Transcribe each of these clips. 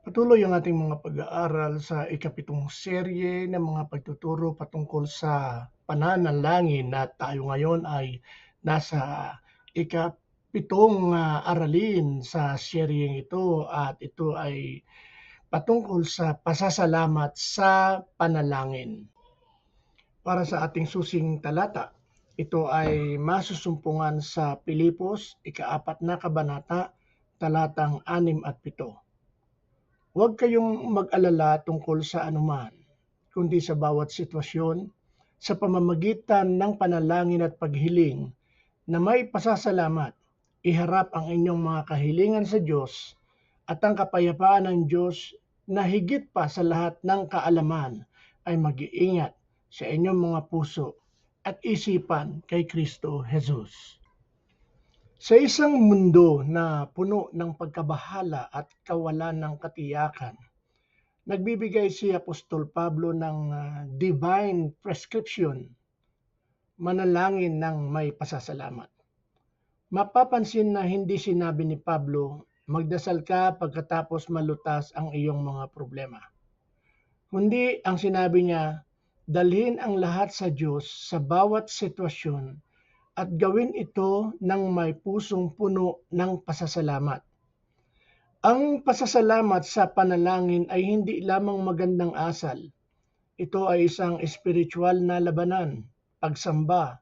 Patuloy ang ating mga pag-aaral sa ikapitong serye ng mga pagtuturo patungkol sa pananalangin at tayo ngayon ay nasa ikapitong uh, aralin sa seryeng ito at ito ay patungkol sa pasasalamat sa panalangin. Para sa ating susing talata, ito ay masusumpungan sa Pilipos, ikaapat na kabanata, talatang anim at pito. Huwag kayong mag-alala tungkol sa anuman, kundi sa bawat sitwasyon, sa pamamagitan ng panalangin at paghiling na may pasasalamat, iharap ang inyong mga kahilingan sa Diyos at ang kapayapaan ng Diyos na higit pa sa lahat ng kaalaman ay mag-iingat sa inyong mga puso at isipan kay Kristo Jesus. Sa isang mundo na puno ng pagkabahala at kawalan ng katiyakan, nagbibigay si Apostol Pablo ng uh, divine prescription, manalangin ng may pasasalamat. Mapapansin na hindi sinabi ni Pablo, magdasal ka pagkatapos malutas ang iyong mga problema. Kundi ang sinabi niya, dalhin ang lahat sa Diyos sa bawat sitwasyon at gawin ito ng may pusong puno ng pasasalamat. Ang pasasalamat sa panalangin ay hindi lamang magandang asal. Ito ay isang espiritual na labanan, pagsamba,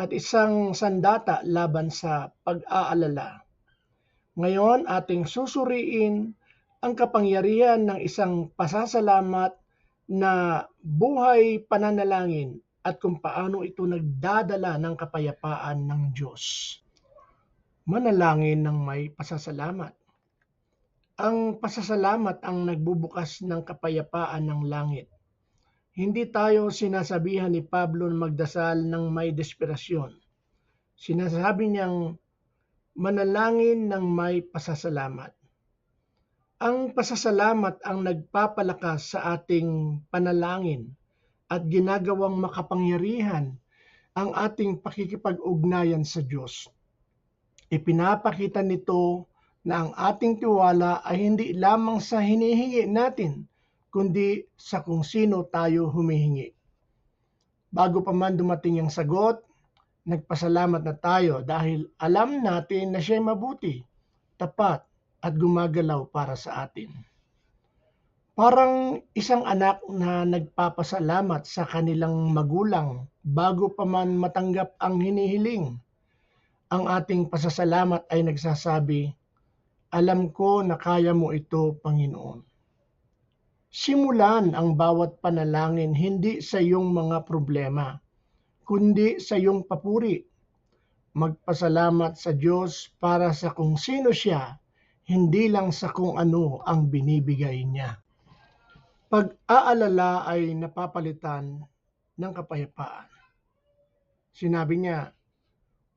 at isang sandata laban sa pag-aalala. Ngayon ating susuriin ang kapangyarihan ng isang pasasalamat na buhay pananalangin at kung paano ito nagdadala ng kapayapaan ng Diyos. Manalangin ng may pasasalamat. Ang pasasalamat ang nagbubukas ng kapayapaan ng langit. Hindi tayo sinasabihan ni Pablo na magdasal ng may desperasyon. Sinasabi niyang manalangin ng may pasasalamat. Ang pasasalamat ang nagpapalakas sa ating panalangin at ginagawang makapangyarihan ang ating pakikipag-ugnayan sa Diyos. Ipinapakita nito na ang ating tiwala ay hindi lamang sa hinihingi natin, kundi sa kung sino tayo humihingi. Bago pa man dumating ang sagot, nagpasalamat na tayo dahil alam natin na siya'y mabuti, tapat at gumagalaw para sa atin. Parang isang anak na nagpapasalamat sa kanilang magulang bago pa man matanggap ang hinihiling. Ang ating pasasalamat ay nagsasabi, Alam ko na kaya mo ito, Panginoon. Simulan ang bawat panalangin hindi sa iyong mga problema, kundi sa iyong papuri. Magpasalamat sa Diyos para sa kung sino siya, hindi lang sa kung ano ang binibigay niya. Pag-aalala ay napapalitan ng kapayapaan. Sinabi niya,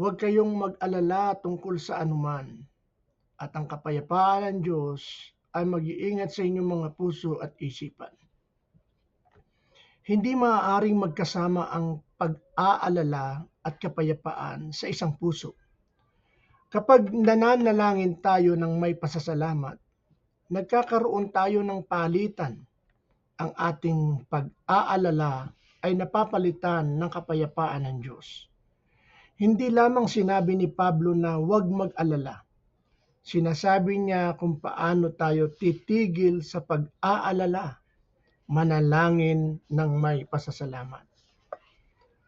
huwag kayong mag-alala tungkol sa anuman at ang kapayapaan ng Diyos ay mag-iingat sa inyong mga puso at isipan. Hindi maaaring magkasama ang pag-aalala at kapayapaan sa isang puso. Kapag nananalangin tayo ng may pasasalamat, nagkakaroon tayo ng palitan ang ating pag-aalala ay napapalitan ng kapayapaan ng Diyos. Hindi lamang sinabi ni Pablo na huwag mag-alala. Sinasabi niya kung paano tayo titigil sa pag-aalala, manalangin ng may pasasalamat.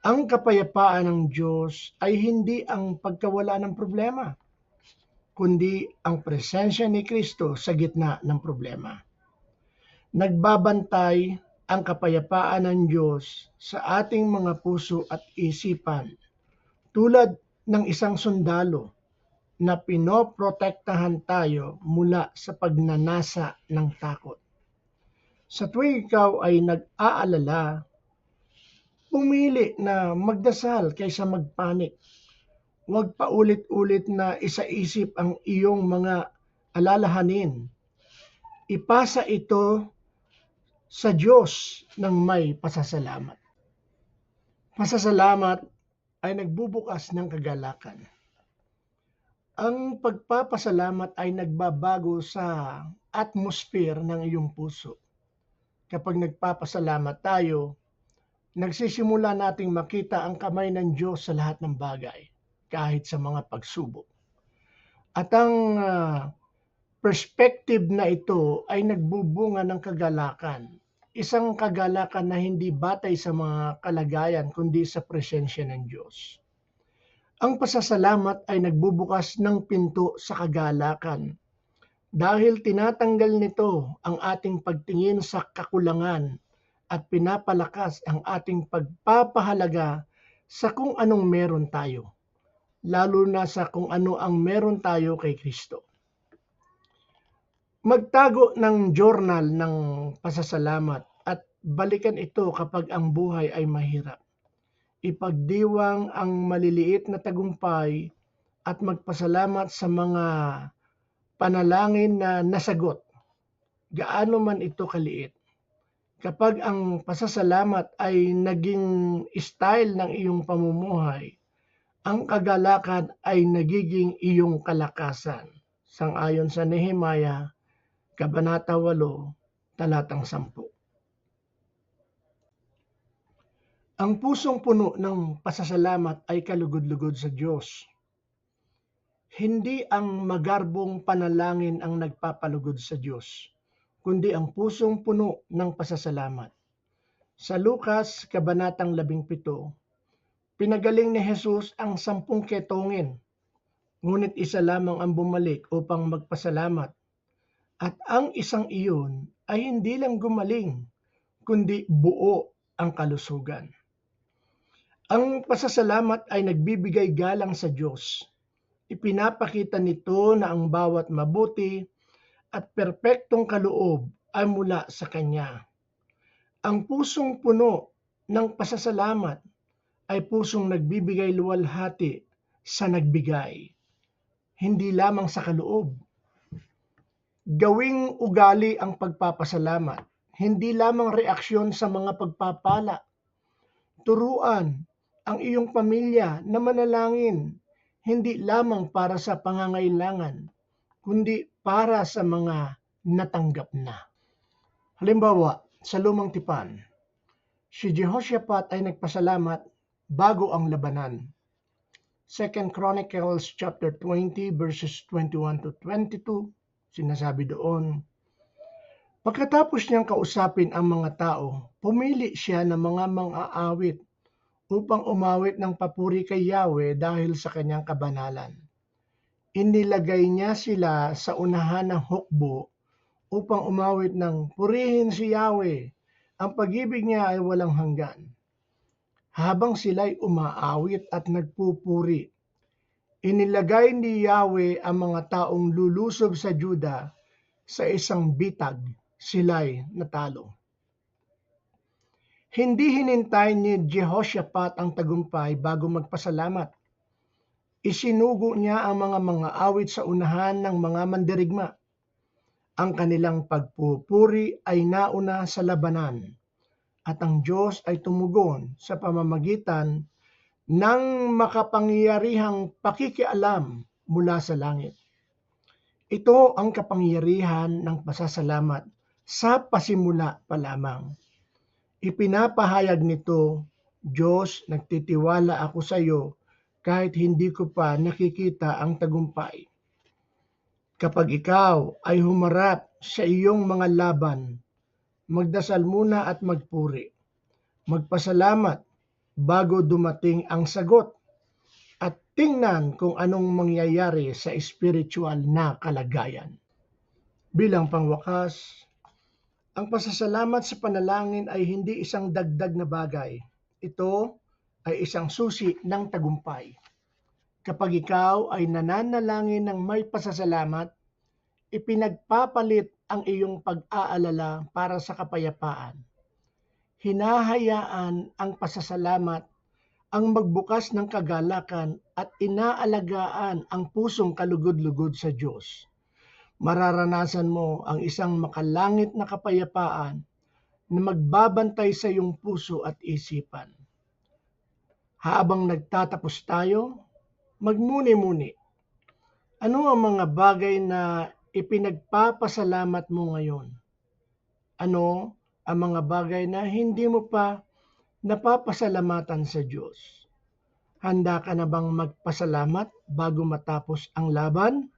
Ang kapayapaan ng Diyos ay hindi ang pagkawala ng problema, kundi ang presensya ni Kristo sa gitna ng problema nagbabantay ang kapayapaan ng Diyos sa ating mga puso at isipan tulad ng isang sundalo na pinoprotektahan tayo mula sa pagnanasa ng takot. Sa tuwing ikaw ay nag-aalala, pumili na magdasal kaysa magpanik. Huwag paulit-ulit na isaisip ang iyong mga alalahanin. Ipasa ito sa Diyos ng may pasasalamat. Pasasalamat ay nagbubukas ng kagalakan. Ang pagpapasalamat ay nagbabago sa atmosphere ng iyong puso. Kapag nagpapasalamat tayo, nagsisimula nating makita ang kamay ng Diyos sa lahat ng bagay, kahit sa mga pagsubok. At ang uh, perspective na ito ay nagbubunga ng kagalakan. Isang kagalakan na hindi batay sa mga kalagayan kundi sa presensya ng Diyos. Ang pasasalamat ay nagbubukas ng pinto sa kagalakan dahil tinatanggal nito ang ating pagtingin sa kakulangan at pinapalakas ang ating pagpapahalaga sa kung anong meron tayo, lalo na sa kung ano ang meron tayo kay Kristo. Magtago ng journal ng pasasalamat at balikan ito kapag ang buhay ay mahirap ipagdiwang ang maliliit na tagumpay at magpasalamat sa mga panalangin na nasagot, gaano man ito kaliit. Kapag ang pasasalamat ay naging style ng iyong pamumuhay, ang kagalakan ay nagiging iyong kalakasan. Sangayon sa Nehemiah, Kabanata 8, talatang 10. Ang pusong puno ng pasasalamat ay kalugod-lugod sa Diyos. Hindi ang magarbong panalangin ang nagpapalugod sa Diyos, kundi ang pusong puno ng pasasalamat. Sa Lukas, Kabanatang 17, pinagaling ni Jesus ang sampung ketongin, ngunit isa lamang ang bumalik upang magpasalamat. At ang isang iyon ay hindi lang gumaling, kundi buo ang kalusugan. Ang pasasalamat ay nagbibigay galang sa Diyos. Ipinapakita nito na ang bawat mabuti at perpektong kaloob ay mula sa Kanya. Ang pusong puno ng pasasalamat ay pusong nagbibigay luwalhati sa nagbigay, hindi lamang sa kaloob. Gawing ugali ang pagpapasalamat, hindi lamang reaksyon sa mga pagpapala. Turuan ang iyong pamilya na manalangin, hindi lamang para sa pangangailangan, kundi para sa mga natanggap na. Halimbawa, sa lumang tipan, si Jehoshaphat ay nagpasalamat bago ang labanan. 2 Chronicles chapter 20 verses 21 to 22, sinasabi doon, Pagkatapos niyang kausapin ang mga tao, pumili siya ng mga mang-aawit upang umawit ng papuri kay Yahweh dahil sa kanyang kabanalan. Inilagay niya sila sa unahan ng hukbo upang umawit ng purihin si Yahweh. Ang pag-ibig niya ay walang hanggan. Habang sila'y umaawit at nagpupuri, inilagay ni Yahweh ang mga taong lulusob sa Juda sa isang bitag, sila'y natalo. Hindi hinintay ni Jehoshaphat ang tagumpay bago magpasalamat. Isinugo niya ang mga mga awit sa unahan ng mga mandirigma. Ang kanilang pagpupuri ay nauna sa labanan at ang Diyos ay tumugon sa pamamagitan ng makapangyarihang pakikialam mula sa langit. Ito ang kapangyarihan ng pasasalamat sa pasimula pa lamang. Ipinapahayag nito, Diyos, nagtitiwala ako sa iyo kahit hindi ko pa nakikita ang tagumpay. Kapag ikaw ay humarap sa iyong mga laban, magdasal muna at magpuri. Magpasalamat bago dumating ang sagot at tingnan kung anong mangyayari sa spiritual na kalagayan. Bilang pangwakas, ang pasasalamat sa panalangin ay hindi isang dagdag na bagay. Ito ay isang susi ng tagumpay. Kapag ikaw ay nananalangin ng may pasasalamat, ipinagpapalit ang iyong pag-aalala para sa kapayapaan. Hinahayaan ang pasasalamat ang magbukas ng kagalakan at inaalagaan ang pusong kalugod-lugod sa Diyos mararanasan mo ang isang makalangit na kapayapaan na magbabantay sa iyong puso at isipan. Habang nagtatapos tayo, magmuni-muni. Ano ang mga bagay na ipinagpapasalamat mo ngayon? Ano ang mga bagay na hindi mo pa napapasalamatan sa Diyos? Handa ka na bang magpasalamat bago matapos ang laban?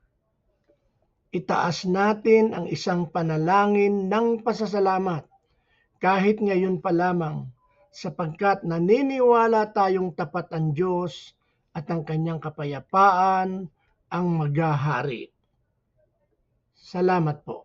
Itaas natin ang isang panalangin ng pasasalamat kahit ngayon pa lamang sapagkat naniniwala tayong tapat ang Diyos at ang kanyang kapayapaan ang maghahari. Salamat po.